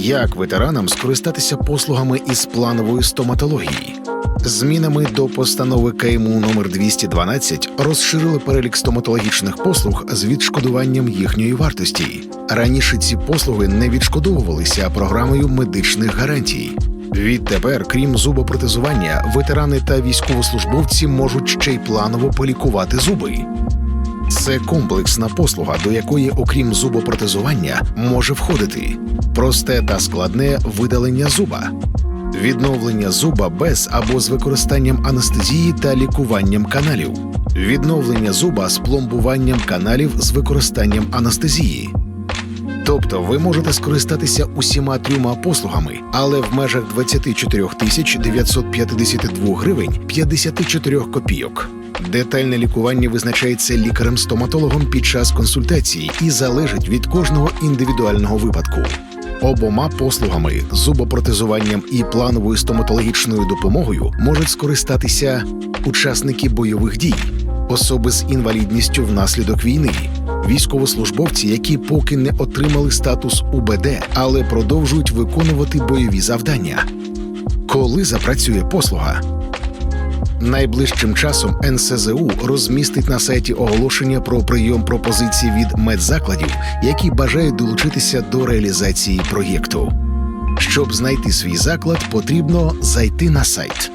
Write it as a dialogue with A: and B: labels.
A: Як ветеранам скористатися послугами із планової стоматології? Змінами до постанови КМУ номер 212 розширили перелік стоматологічних послуг з відшкодуванням їхньої вартості. Раніше ці послуги не відшкодовувалися програмою медичних гарантій. Відтепер, крім зубопротезування, ветерани та військовослужбовці можуть ще й планово полікувати зуби. Це комплексна послуга, до якої, окрім зубопротезування, може входити просте та складне видалення зуба, відновлення зуба без або з використанням анестезії та лікуванням каналів, відновлення зуба з пломбуванням каналів з використанням анестезії. Тобто ви можете скористатися усіма трьома послугами, але в межах 24 тисяч 952 гривень 54 копійок. Детальне лікування визначається лікарем-стоматологом під час консультації і залежить від кожного індивідуального випадку. Обома послугами зубопротезуванням і плановою стоматологічною допомогою можуть скористатися учасники бойових дій, особи з інвалідністю внаслідок війни, військовослужбовці, які поки не отримали статус УБД, але продовжують виконувати бойові завдання. Коли запрацює послуга? Найближчим часом НСЗУ розмістить на сайті оголошення про прийом пропозицій від медзакладів, які бажають долучитися до реалізації проєкту. Щоб знайти свій заклад, потрібно зайти на сайт